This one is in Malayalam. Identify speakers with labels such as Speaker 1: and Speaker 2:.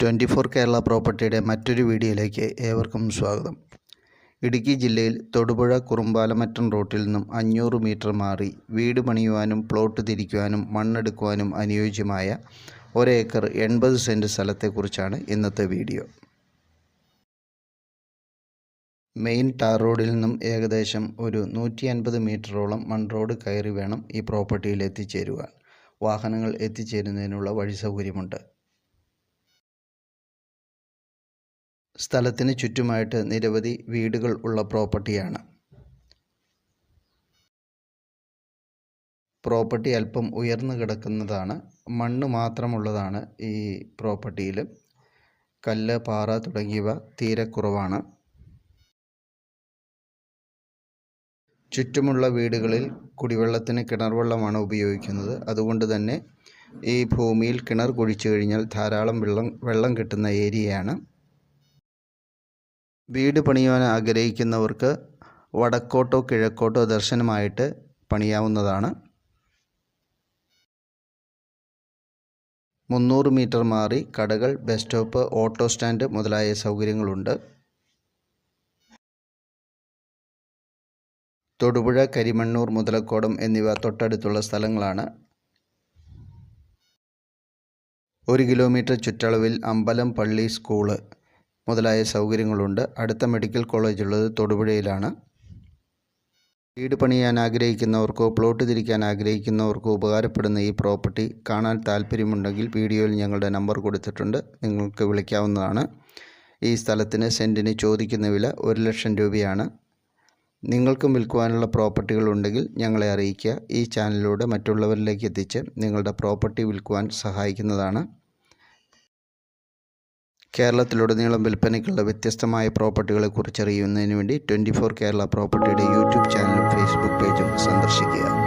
Speaker 1: ട്വന്റി ഫോർ കേരള പ്രോപ്പർട്ടിയുടെ മറ്റൊരു വീഡിയോയിലേക്ക് ഏവർക്കും സ്വാഗതം. ഇടുക്കി ജില്ലയിൽ തൊടുപുഴ കുറുമ്പാലമറ്റം റൂട്ടിൽ നിന്നും അഞ്ഞൂറ് മീറ്റർ മാറി വീട് പണിയുവാനും പ്ലോട്ട് തിരിക്കുവാനും മണ്ണെടുക്കുവാനും അനുയോജ്യമായ ഒരേക്കർ എൺപത് സെന്റ് സ്ഥലത്തെക്കുറിച്ചാണ് ഇന്നത്തെ വീഡിയോ. മെയിൻ ടാർ റോഡിൽ നിന്നും ഏകദേശം ഒരു നൂറ്റി അൻപത് മീറ്ററോളം മൺ റോഡ് കയറി വേണം ഈ പ്രോപ്പർട്ടിയിൽ എത്തിച്ചേരുവാൻ. വാഹനങ്ങൾ എത്തിച്ചേരുന്നതിനുള്ള വഴി സൗകര്യമുണ്ട് സ്ഥലത്തിന് ചുറ്റുമായിട്ട് നിരവധി വീടുകൾ ഉള്ള പ്രോപ്പർട്ടിയാണ്. പ്രോപ്പർട്ടി അല്പം ഉയർന്നു കിടക്കുന്നതാണ്. മണ്ണ് മാത്രമുള്ളതാണ് ഈ പ്രോപ്പർട്ടിയിൽ കല്ല് പാറ തുടങ്ങിയവ തീരെ കുറവാണ്. ചുറ്റുമുള്ള വീടുകളിൽ കുടിവെള്ളത്തിന് കിണർ വെള്ളമാണ് ഉപയോഗിക്കുന്നത്. അതുകൊണ്ട് തന്നെ ഈ ഭൂമിയിൽ കിണർ കുഴിച്ചു കഴിഞ്ഞാൽ ധാരാളം വെള്ളം വെള്ളം കിട്ടുന്ന ഏരിയയാണ്. വീട് പണിയുവാൻ ആഗ്രഹിക്കുന്നവർക്ക് വടക്കോട്ടോ കിഴക്കോട്ടോ ദർശനമായിട്ട് പണിയാവുന്നതാണ്. മുന്നൂറ് മീറ്റർ മാറി കടകൾ ബസ് സ്റ്റോപ്പ് ഓട്ടോ സ്റ്റാൻഡ് മുതലായ സൗകര്യങ്ങളുണ്ട്. തൊടുപുഴ കരിമണ്ണൂർ മുതലക്കോടം എന്നിവ തൊട്ടടുത്തുള്ള സ്ഥലങ്ങളാണ്. ഒരു കിലോമീറ്റർ ചുറ്റളവിൽ അമ്പലം പള്ളി സ്കൂൾ. മുതലായ സൗകര്യങ്ങളുണ്ട്. അടുത്ത മെഡിക്കൽ കോളേജ് ഉള്ളത് തൊടുപുഴയിലാണ്. വീട് പണിയാൻ ആഗ്രഹിക്കുന്നവർക്കോ പ്ലോട്ട് തിരിക്കാൻ ആഗ്രഹിക്കുന്നവർക്കോ ഉപകാരപ്പെടുന്ന ഈ പ്രോപ്പർട്ടി കാണാൻ താല്പര്യമുണ്ടെങ്കിൽ വീഡിയോയിൽ ഞങ്ങളുടെ നമ്പർ കൊടുത്തിട്ടുണ്ട്. നിങ്ങൾക്ക് വിളിക്കാവുന്നതാണ്. ഈ സ്ഥലത്തിന് സെന്റിന് ചോദിക്കുന്ന വില ഒരു ലക്ഷം രൂപയാണ്. നിങ്ങൾക്കും വിൽക്കുവാനുള്ള പ്രോപ്പർട്ടികൾ ഉണ്ടെങ്കിൽ ഞങ്ങളെ അറിയിക്കുക. ഈ ചാനലിലൂടെ മറ്റുള്ളവരിലേക്ക് എത്തിച്ച് നിങ്ങളുടെ പ്രോപ്പർട്ടി വിൽക്കുവാൻ സഹായിക്കുന്നതാണ്. കേരളത്തിലുടനീളം വിൽപ്പനയ്ക്കുള്ള വ്യത്യസ്തമായ പ്രോപ്പർട്ടികളെക്കുറിച്ച് അറിയുന്നതിന് വേണ്ടി ട്വന്റി ഫോർ കേരള പ്രോപ്പർട്ടിയുടെ യൂട്യൂബ് ചാനലും ഫേസ്ബുക്ക് പേജും സന്ദർശിക്കുക.